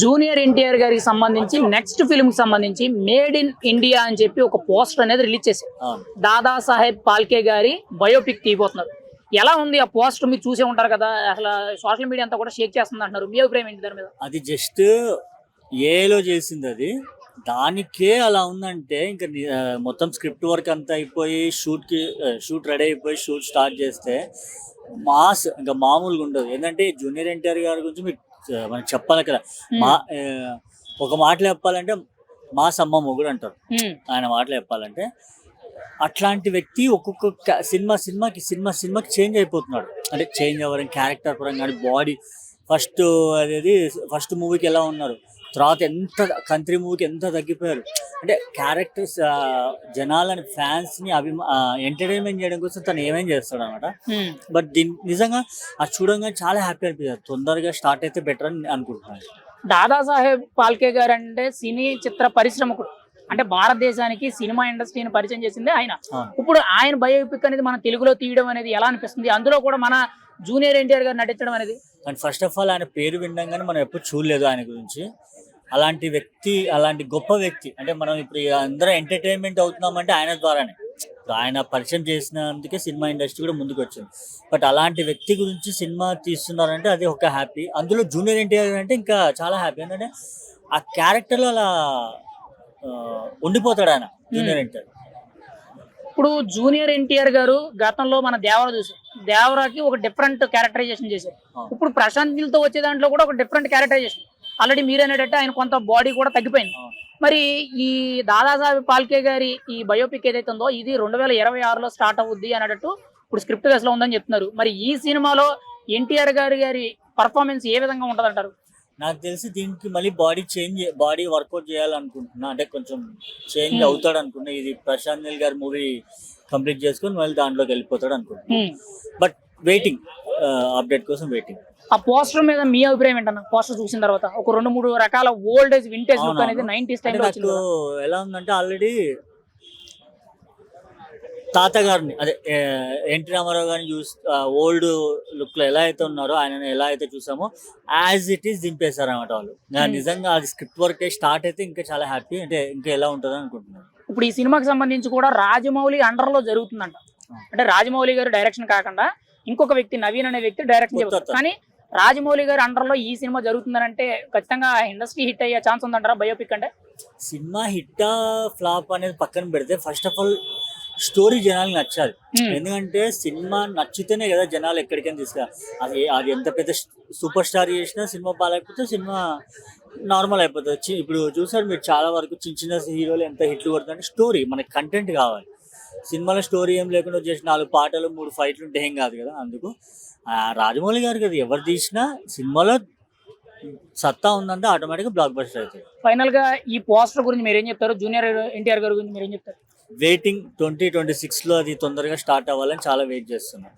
Junior NTR గారికి సంబంధించి next ఫిల్మ్కి సంబంధించి మేడ్ ఇన్ ఇండియా అని చెప్పి ఒక పోస్టర్ అనేది రిలీజ్ చేశారు. దాదా సాహెబ్ పాల్కే గారి బయోపిక్ తీయబోతున్నారు. ఎలా ఉంది ఆ పోస్టర్ మీరు చూసే ఉంటారు కదా అసలు సోషల్ మీడియా అంతా కూడా షేక్ చేస్తుంది అంటున్నారు. మీ అభిప్రాయం ఏంటి దాని మీద? అది జస్ట్ ఏలో చేసింది అది. దానికే అలా ఉందంటే ఇంకా మొత్తం స్క్రిప్ట్ వర్క్ అంతా అయిపోయి షూట్కి షూట్ రెడీ అయిపోయి షూట్ స్టార్ట్ చేస్తే మాస్ ఇంకా మామూలుగా ఉండదు. ఏంటంటే జూనియర్ ఎన్టీఆర్ గారి గురించి మీకు ఆ, మనకి చెప్పాలి కదా. మా ఒక మాటలు చెప్పాలంటే మా సమ్మ మొగుడు అంటారు. ఆయన మాటలు చెప్పాలంటే అట్లాంటి వ్యక్తి ఒక్కొక్క సినిమా సినిమాకి సినిమా సినిమాకి చేంజ్ అయిపోతున్నాడు. అంటే చేంజ్ అవ్వడం క్యారెక్టర్ పరంగా కానీ బాడీ ఫస్ట్ అదేది ఫస్ట్ మూవీకి ఎలా ఉన్నారు? తర్వాత ఎంత కంట్రీ మూవీకి ఎంత తగ్గిపోయారు. అంటే క్యారెక్టర్స్ జనాలని ఫ్యాన్స్ని అభిమా ఎంటర్టైన్మెంట్ చేయడం కోసం తను ఏమేం చేస్తాడు అనమాట. బట్ దీని నిజంగా అది చూడంగానే చాలా హ్యాపీ అనిపించారు తొందరగా స్టార్ట్ అయితే బెటర్ అని అనుకుంటున్నాను. దాదా సాహెబ్ పాల్కే గారు అంటే సినీ చిత్ర పరిశ్రమకుడు. అంటే భారతదేశానికి సినిమా ఇండస్ట్రీని పరిచయం చేసిందే ఆయన. ఇప్పుడు ఆయన బయోపిక్ అనేది మన తెలుగులో తీయడం అనేది ఎలా అనిపిస్తుంది? అందులో కూడా మన జూనియర్ ఎన్టీఆర్ గారు నటించడం అనేది? అండ్ ఫస్ట్ ఆఫ్ ఆల్ ఆయన పేరు వినగానే మనం ఎప్పుడు చూడలేదు ఆయన గురించి. అలాంటి వ్యక్తి అలాంటి గొప్ప వ్యక్తి అంటే మనం ఇప్పుడు అందరం ఎంటర్టైన్మెంట్ అవుతున్నామంటే ఆయన ద్వారానే. ఆయన పరిచయం చేసినందుకే సినిమా ఇండస్ట్రీ కూడా ముందుకు వచ్చింది బట్ అలాంటి వ్యక్తి గురించి సినిమా తీస్తున్నారంటే అది ఒక హ్యాపీ అందులో జూనియర్ ఎన్టీఆర్ అంటే ఇంకా చాలా హ్యాపీ ఏంటంటే ఆ క్యారెక్టర్లో అలా ఉండిపోతాడు ఆయన జూనియర్ ఎన్టీఆర్ ఇప్పుడు జూనియర్ ఎన్టీఆర్ గారు గతంలో మన దేవర చూసాం. దేవరాకి ఒక డిఫరెంట్ క్యారెక్టరైజేషన్ చేశారు. ఇప్పుడు ప్రశాంత్ నీల్తో వచ్చే దాంట్లో కూడా ఒక డిఫరెంట్ క్యారెక్టరైజేషన్ ఆల్రెడీ మీరు అనేటట్టు ఆయన కొంత బాడీ కూడా తగ్గిపోయింది. మరి ఈ దాదాసాహెబ్ పాల్కే గారి ఈ బయోపిక్ ఏదైతే ఉందో ఇది రెండు వేల ఇరవై ఆరులో స్టార్ట్ అవుద్ది అనేటట్టు ఇప్పుడు స్క్రిప్ట్ దశలో ఉందని చెప్తున్నారు. మరి ఈ సినిమాలో ఎన్టీఆర్ గారి గారి పర్ఫార్మెన్స్ ఏ విధంగా ఉంటదంటారు? నాకు తెలిసి దీనికి మళ్ళీ బాడీ చేంజ్ బాడీ వర్కౌట్ చేయాలనుకుంటున్నా. అంటే కొంచెం చేంజ్ Hmm. అవుతాడు అనుకున్నా ఇది ప్రశాంత్ నీల్ గారి మూవీ కంప్లీట్ చేసుకొని మళ్ళీ దాంట్లోకి వెళ్ళిపోతాడు అనుకుంటున్నా. బట్ వెయిటింగ్ అప్డేట్ కోసం వెయిటింగ్ ఆ పోస్టర్ మీద మీ అభిప్రాయం ఏంటన్న పోస్టర్ చూసిన తర్వాత ఒక రెండు మూడు రకాల ఓల్డ్ ఏజ్ వింటేజ్ లుక్. అనేది నైన్టీస్ టైంలో వచ్చింది. ఎలా ఉందంటే ఆల్రెడీ తాతగారిని అదే ఎన్టీ రామారావు గారిని చూసి ఓల్డ్ లుక్లో ఎలా అయితే ఉన్నారో ఆయన ఎలా అయితే చూసామో యాజ్ ఇట్ ఈస్ దింపేశారు అనమాట వాళ్ళు Hmm. నిజంగా అది స్క్రిప్ట్ వర్క్ స్టార్ట్ అయితే ఇంకా చాలా హ్యాపీ అంటే ఇంకా ఎలా ఉంటుంది అనుకుంటున్నాను ఇప్పుడు ఈ సినిమాకి సంబంధించి కూడా రాజమౌళి అండర్లో జరుగుతుందంట అంటే రాజమౌళి గారు డైరెక్షన్ కాకుండా ఇంకొక వ్యక్తి నవీన్ అనే వ్యక్తి కొత్త చేస్తారు. కానీ రాజమౌళి గారి అండర్లో ఈ సినిమా జరుగుతుందని అంటే ఖచ్చితంగా ఇండస్ట్రీ హిట్ అయ్యే ఛాన్స్ ఉందంటారా బయోపిక్ అంటే? సినిమా హిట్టా ఫ్లాప్ అనేది పక్కన పెడితే ఫస్ట్ ఆఫ్ ఆల్ స్టోరీ జనాలకు నచ్చాలి. ఎందుకంటే సినిమా నచ్చితేనే కదా జనాలు ఎక్కడికైనా తీసుకురా. అది అది ఎంత పెద్ద సూపర్ స్టార్ చేసినా సినిమా బాగాలేకపోతే సినిమా నార్మల్ అయిపోతుంది. ఇప్పుడు చూసారు మీరు చాలా వరకు చిన్న చిన్న హీరోలు ఎంత హిట్లు కొడుతుంటే స్టోరీ మనకి కంటెంట్ కావాలి. సినిమాలో స్టోరీ ఏం లేకుండా చేసిన నాలుగు పాటలు మూడు ఫైట్లు ఉంటే ఏం కాదు కదా అందుకు. ఆ, రాజమౌళి గారు కదా ఎవరు తీసినా సినిమాలో సత్తా ఉందంటే ఆటోమేటిక్గా బ్లాక్ బస్టర్ అవుతుంది ఫైనల్గా ఈ పోస్టర్ గురించి మీరు ఏం చెప్తారు? జూనియర్ ఎన్టీఆర్ గారి గురించి మీరు ఏం చెప్తారు? వెయిటింగ్ ట్వంటీ ట్వంటీ సిక్స్లో అది తొందరగా స్టార్ట్ అవ్వాలని చాలా వెయిట్ చేస్తున్నాను